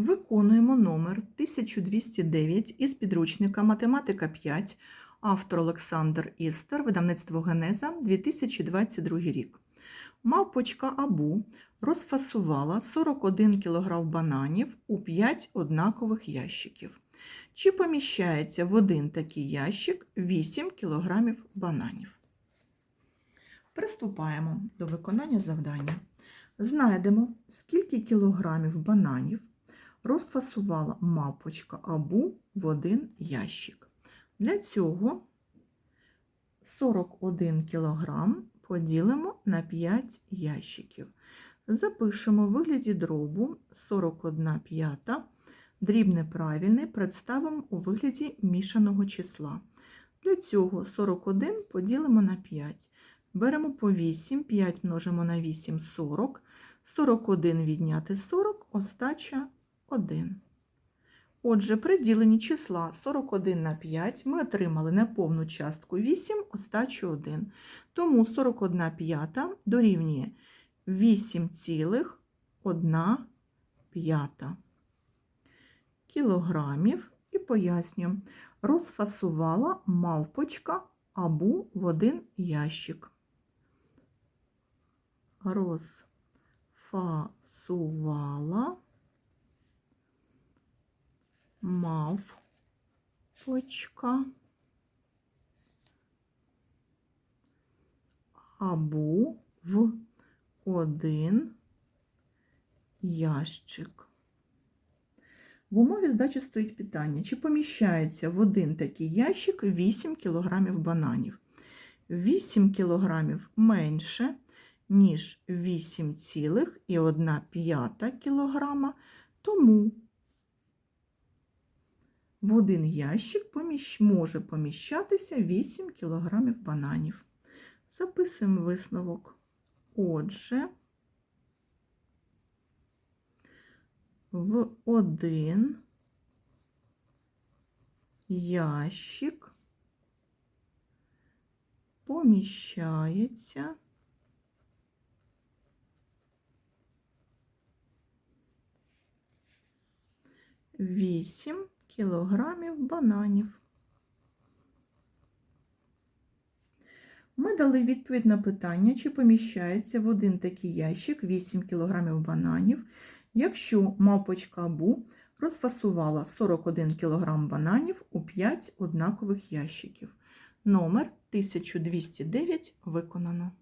Виконуємо номер 1209 із підручника Математика 5, автор Олександр Істер, видавництво Генеза, 2022 рік. Мавпочка Абу розфасувала 41 кг бананів у 5 однакових ящиків. Чи поміщається в один такий ящик 8 кг бананів? Приступаємо до виконання завдання. Знайдемо, скільки кілограмів бананів розфасувала мапочка Абу в один ящик. Для цього 41 кілограм поділимо на 5 ящиків. Запишемо в вигляді дробу 41 п'ята, дріб неправильний представимо у вигляді мішаного числа. Для цього 41 поділимо на 5. Беремо по 8, 5 множимо на 8 – 40, 41 відняти 40, остача 1. Отже, при діленні числа 41 на 5 ми отримали неповну частку 8, остачу 1. Тому 41 п'ята дорівнює 8,1 п'ята кілограмів. І пояснюємо, розфасувала мавпочка абу в один ящик. Розфасувала мавпочка абу в один ящик. В умові здачі стоїть питання, чи поміщається в один такий ящик 8 кг бананів. 8 кг менше, ніж 8,1 кг, тому в один ящик поміщ... може поміщатися 8 кг бананів. Записуємо висновок. Отже, в один ящик поміщається вісім кілограмів бананів. Ми дали відповідь на питання, чи поміщається в один такий ящик 8 кг бананів, якщо мавпочка Абу розфасувала 41 кг бананів у 5 однакових ящиків. Номер 1209 виконано.